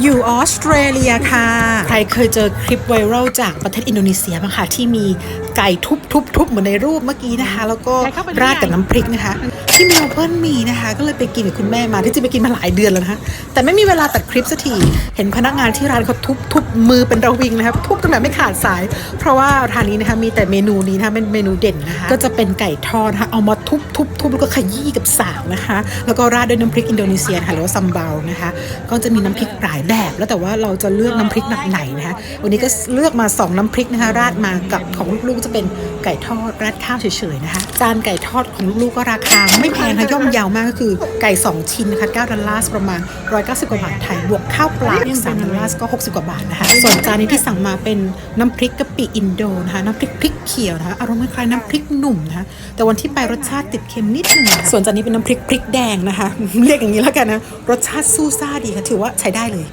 อยู่ออสเตรเลียค่ะใค รเคยเจอคลิปไวรัลจากประเทศอินโดนีเซียบ้างคะที่มีไก่ทุบทุบทุบเหมือนในรูปเมื่อกี้นะคะ แล้วก็ราดกับน้ำพริกนะคะ ที่เมลเบิร์นมีนะคะ ก็เลยไปกินกับคุณแม่มาที่จะไปกินมาหลายเดือนแล้วนะคะแต่ไม่มีเวลาตัดคลิปสักทีเห็นพนักงานที่ร้านเขาทุบทุบมือเป็นระวิงนะครับทุบจนแบบไม่ขาดสาย เพราะว่าทานนี้นะคะมีแต่เมนูนี้นะคะเป็นเมนูเด่นนะคะก็จะเป็นไก่ทอดนะคะเอามาทุบทุบทุบแล้วก็ขยี้กับสากนะคะ แล้วก็ราดด้วยน้ำพริกอินโดนีเซียนะคะหรือว่าซัมเบานะคะ ก็จะมีน้ำพริกหลายแบบแล้วแต่ว่าเราจะเลือกน้ำพริกแบบไหนนะคะวันนี้ก็เลือกมา 2 น้ำพริกนะคะราดมากับของลูกๆจะเป็นไก่ทอดราดข้าวเฉยๆนะคะจานไก่ทอดของลูกๆก็ราคาไม่แพงค่ะย่อมเยาวมากก็คือไก่ 2 ชิ้นนะคะ9ดอลลาร์ประมาณ 190 กว่าบาทไทยบวกข้าวปลา3ดอลลาร์ก็ 60 กว่าบาทนะคะส่วนจานนี้ที่สั่งมาเป็นน้ำพริกกะปิอินโดนะคะน้ำพริกพริกเขียวนะคะอารมณ์คล้ายๆน้ำพริกหนุ่มนะคะแต่วันที่ไปรสชาติติดเค็มนิดหนึงส่วนจานนี้เป็นน้ำพริกพริกแดงนะคะ เรียกอย่างนี้แล้วกันนะรสชาติสู้ซ่าดีค่ะถือว่าใช้ได้เลย